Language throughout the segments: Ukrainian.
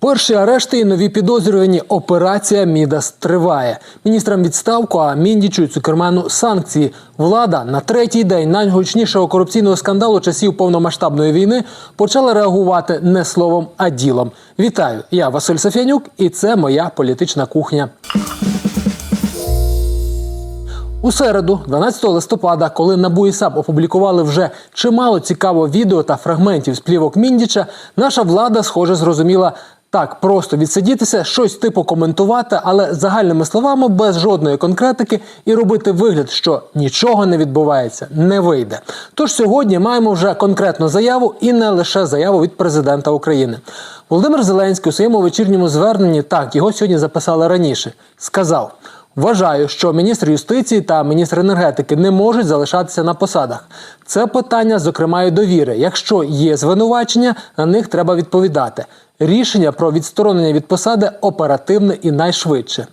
Перші арешти і нові підозрювані. Операція Мідас триває. Міністрам відставку, а Міндічу і Цукерману санкції. Влада на третій день найгучнішого корупційного скандалу часів повномасштабної війни почала реагувати не словом, а ділом. Вітаю! Я Василь Софянюк, і це моя політична кухня. У середу, 12 листопада, коли НАБУ і САП опублікували вже чимало цікавого відео та фрагментів з плівок Міндіча, наша влада, схоже, зрозуміла так просто відсидітися, щось типу коментувати, але загальними словами, без жодної конкретики, і робити вигляд, що нічого не відбувається, не вийде. Тож сьогодні маємо вже конкретну заяву і не лише заяву від президента України. Володимир Зеленський у своєму вечірньому зверненні так його сьогодні записали раніше. Сказав. Вважаю, що міністр юстиції та міністр енергетики не можуть залишатися на посадах. Це питання, зокрема, і довіри. Якщо є звинувачення, на них треба відповідати. Рішення про відсторонення від посади оперативне і найшвидше.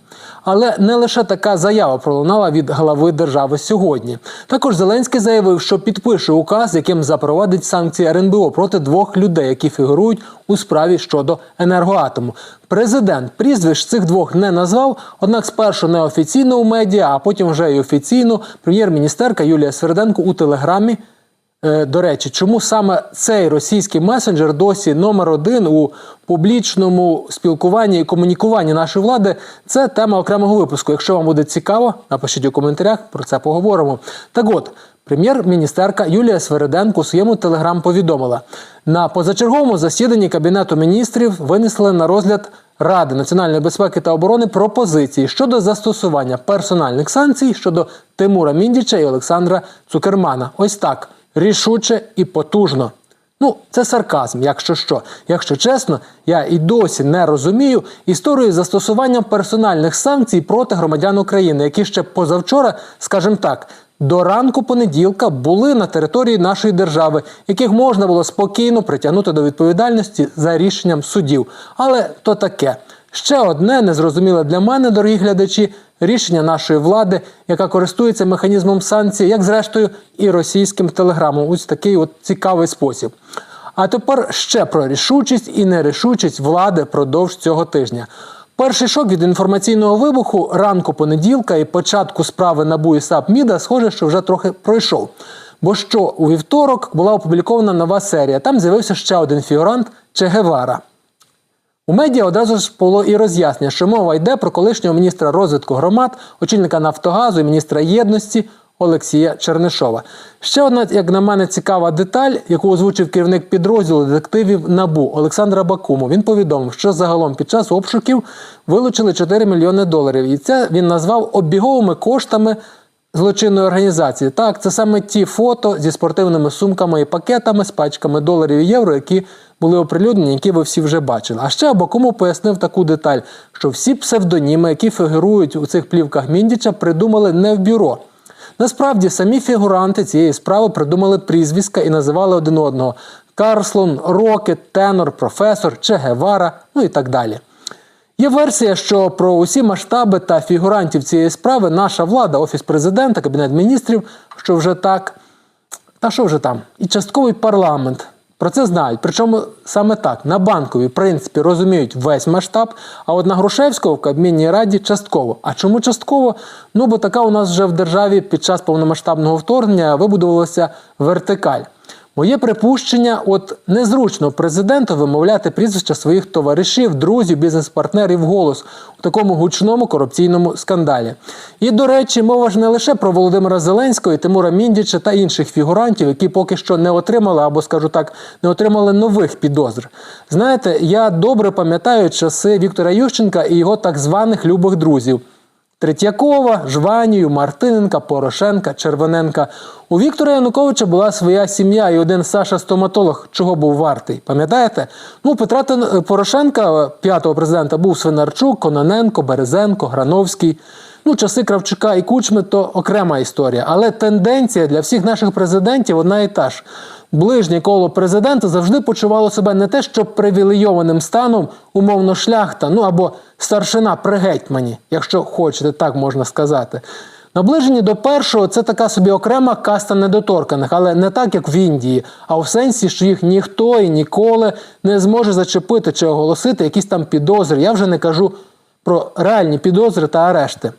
Але не лише така заява пролунала від глави держави сьогодні. Також Зеленський заявив, що підпише указ, яким запровадить санкції РНБО проти двох людей, які фігурують у справі щодо енергоатому. Президент прізвищ цих двох не назвав, однак спершу неофіційно у медіа, а потім вже й офіційно прем'єр-міністерка Юлія Сверденко у телеграмі. Е, До речі, чому саме цей російський месенджер досі номер один у публічному спілкуванні і комунікуванні нашої влади? Це тема окремого випуску. Якщо вам буде цікаво, напишіть у коментарях, про це поговоримо. Так от. Прем'єр-міністерка Юлія Свериденко у своєму телеграм повідомила на позачерговому засіданні кабінету міністрів винесли на розгляд Ради національної безпеки та оборони пропозиції щодо застосування персональних санкцій щодо Тимура Міндіча і Олександра Цукермана. Ось так рішуче і потужно. Ну, це сарказм, якщо що. Якщо чесно, я і досі не розумію історію застосування персональних санкцій проти громадян України, які ще позавчора, скажімо так, до ранку понеділка були на території нашої держави, яких можна було спокійно притягнути до відповідальності за рішенням судів. Але то таке. Ще одне незрозуміле для мене, дорогі глядачі, рішення нашої влади, яка користується механізмом санкцій, як зрештою і російським телеграмом. Ось такий от цікавий спосіб. А тепер ще про рішучість і нерішучість влади продовж цього тижня. Перший шок від інформаційного вибуху ранку понеділка і початку справи НАБУ і САП Міда, схоже, що вже трохи пройшов. Бо що у вівторок була опублікована нова серія. Там з'явився ще один фігурант Че Гевара. У медіа одразу ж було і роз'яснення, що мова йде про колишнього міністра розвитку громад, очільника Нафтогазу і міністра єдності Олексія Чернишова. Ще одна, як на мене, цікава деталь, яку озвучив керівник підрозділу детективів НАБУ Олександра Бакумов. Він повідомив, що загалом під час обшуків вилучили 4 мільйони доларів. І це він назвав обіговими коштами злочинної організації. Так, це саме ті фото зі спортивними сумками і пакетами з пачками доларів і євро, які були оприлюднені, які ви всі вже бачили. А ще Абакумов пояснив таку деталь, що всі псевдоніми, які фігурують у цих плівках Міндіча, придумали не в бюро. Насправді самі фігуранти цієї справи придумали прізвиська і називали один одного Карслон, Рокет, Тенор, професор, Че Гевара, ну і так далі. Є версія, що про усі масштаби та фігурантів цієї справи наша влада, офіс президента, кабінет міністрів, що вже так, та що вже там, і частковий парламент. Про це знають. Причому саме так на банковій в принципі розуміють весь масштаб. А от на Грушевського в Кабмінній раді частково. А чому частково? Ну бо така у нас вже в державі під час повномасштабного вторгнення вибудувалася вертикаль. Моє припущення, от незручно президенту вимовляти прізвища своїх товаришів, друзів, бізнес-партнерів голос у такому гучному корупційному скандалі. І до речі, мова ж не лише про Володимира Зеленського, Тимура Міндіча та інших фігурантів, які поки що не отримали, або скажу так, не отримали нових підозр. Знаєте, я добре пам'ятаю часи Віктора Ющенка і його так званих любих друзів. Третьякова, Жванію, Мартиненка, Порошенка, Червоненка. У Віктора Януковича була своя сім'я і один Саша стоматолог, чого був вартий. Пам'ятаєте? Ну, Петра Порошенка, п'ятого президента, був Свинарчук, Кононенко, Березенко, Грановський. Ну, часи Кравчука і Кучми то окрема історія. Але тенденція для всіх наших президентів одна і та ж. Ближнє коло президента завжди почувало себе не те, що привілейованим станом, умовно шляхта, ну або старшина при гетьмані, якщо хочете, так можна сказати. Наближені до першого це така собі окрема каста недоторканих, але не так, як в Індії, а в сенсі, що їх ніхто і ніколи не зможе зачепити чи оголосити якісь там підозри. Я вже не кажу про реальні підозри та арешти.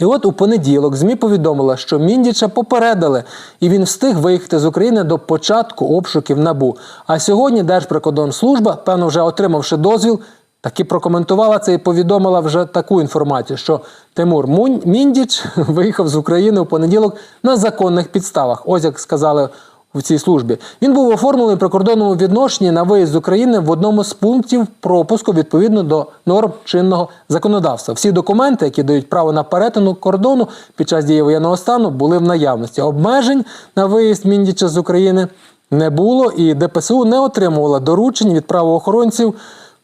І от у понеділок ЗМІ повідомила, що Міндіча попередили, і він встиг виїхати з України до початку обшуків набу. А сьогодні Держприкордонслужба, певно, вже отримавши дозвіл, таки прокоментувала це і повідомила вже таку інформацію, що Тимур Міндіч виїхав з України у понеділок на законних підставах. Ось як сказали в цій службі. Він був оформлений при кордонному відношенні на виїзд з України в одному з пунктів пропуску відповідно до норм чинного законодавства. Всі документи, які дають право на перетину кордону під час дії воєнного стану, були в наявності. Обмежень на виїзд Міндіча з України не було, і ДПСУ не отримувала доручень від правоохоронців,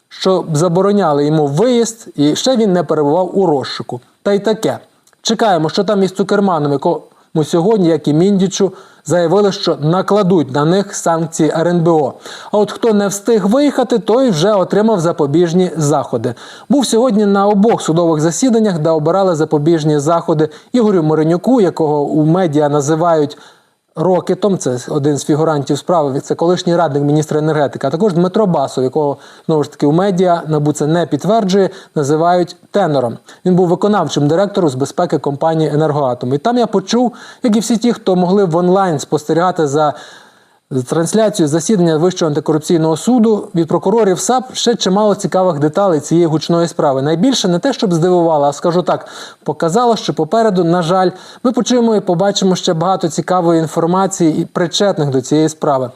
що забороняли йому виїзд, і ще він не перебував у розшуку. Та й таке. Чекаємо, що там із Цукерманом, якому сьогодні, як і Міндічу, заявили, що накладуть на них санкції РНБО. А от хто не встиг виїхати, той вже отримав запобіжні заходи. Був сьогодні на обох судових засіданнях, де обирали запобіжні заходи Ігорю Моренюку, якого у медіа називають. Рокетом, це один з фігурантів справи, це колишній радник міністра енергетики, а також Дмитро Басов, якого знову ж таки у медіа НАБУ це не підтверджує, називають тенором. Він був виконавчим директором з безпеки компанії Енергоатом. І там я почув, як і всі ті, хто могли в онлайн спостерігати за трансляцію засідання Вищого антикорупційного суду від прокурорів САП ще чимало цікавих деталей цієї гучної справи. Найбільше не те, щоб здивувало, а скажу так, показало, що попереду, на жаль, ми почуємо і побачимо ще багато цікавої інформації і причетних до цієї справи.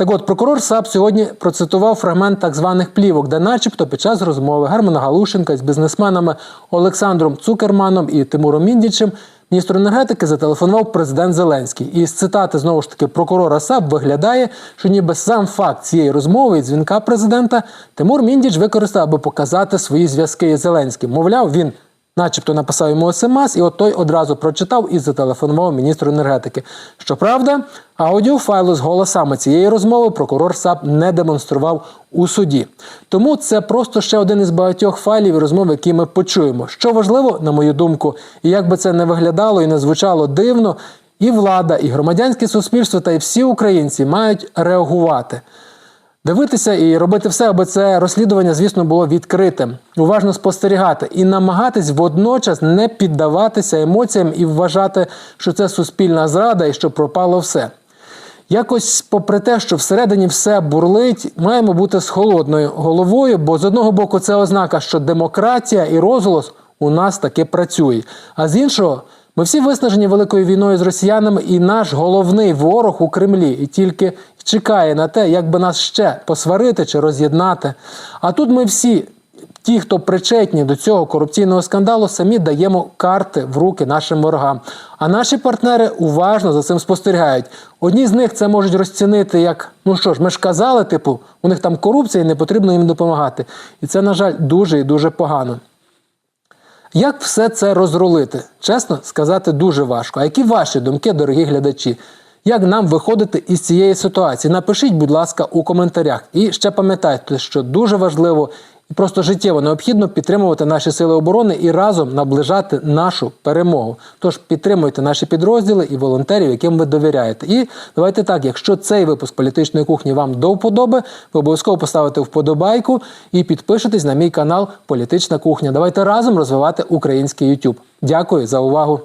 Так от, прокурор САП сьогодні процитував фрагмент так званих плівок, де, начебто, під час розмови Германа Галушенка з бізнесменами Олександром Цукерманом і Тимуром Міндічем міністру енергетики зателефонував президент Зеленський. І з цитати знову ж таки прокурора САП виглядає, що ніби сам факт цієї розмови і дзвінка президента Тимур Міндіч використав, аби показати свої зв'язки із Зеленським. Мовляв, він. Начебто написав йому смс, і от той одразу прочитав і зателефонував міністру енергетики. Щоправда, аудіофайлу з голосами цієї розмови прокурор САП не демонстрував у суді. Тому це просто ще один із багатьох файлів і розмов, які ми почуємо. Що важливо, на мою думку, і як би це не виглядало і не звучало дивно, і влада, і громадянське суспільство, та й всі українці мають реагувати. Дивитися і робити все, аби це розслідування, звісно, було відкритим, уважно спостерігати і намагатись водночас не піддаватися емоціям і вважати, що це суспільна зрада і що пропало все. Якось, попри те, що всередині все бурлить, маємо бути з холодною головою, бо з одного боку це ознака, що демократія і розголос у нас таки працює. А з іншого, ми всі виснажені великою війною з росіянами, і наш головний ворог у Кремлі і тільки чекає на те, як би нас ще посварити чи роз'єднати. А тут ми всі. Ті, хто причетні до цього корупційного скандалу, самі даємо карти в руки нашим ворогам. А наші партнери уважно за цим спостерігають. Одні з них це можуть розцінити як: ну що ж, ми ж казали, типу, у них там корупція і не потрібно їм допомагати. І це, на жаль, дуже і дуже погано. Як все це розрулити? Чесно сказати, дуже важко. А які ваші думки, дорогі глядачі? Як нам виходити із цієї ситуації? Напишіть, будь ласка, у коментарях. І ще пам'ятайте, що дуже важливо просто життєво необхідно підтримувати наші сили оборони і разом наближати нашу перемогу. Тож підтримуйте наші підрозділи і волонтерів, яким ви довіряєте. І давайте так, якщо цей випуск політичної кухні вам до вподоби, ви обов'язково поставите вподобайку і підпишитесь на мій канал Політична кухня. Давайте разом розвивати український YouTube. Дякую за увагу.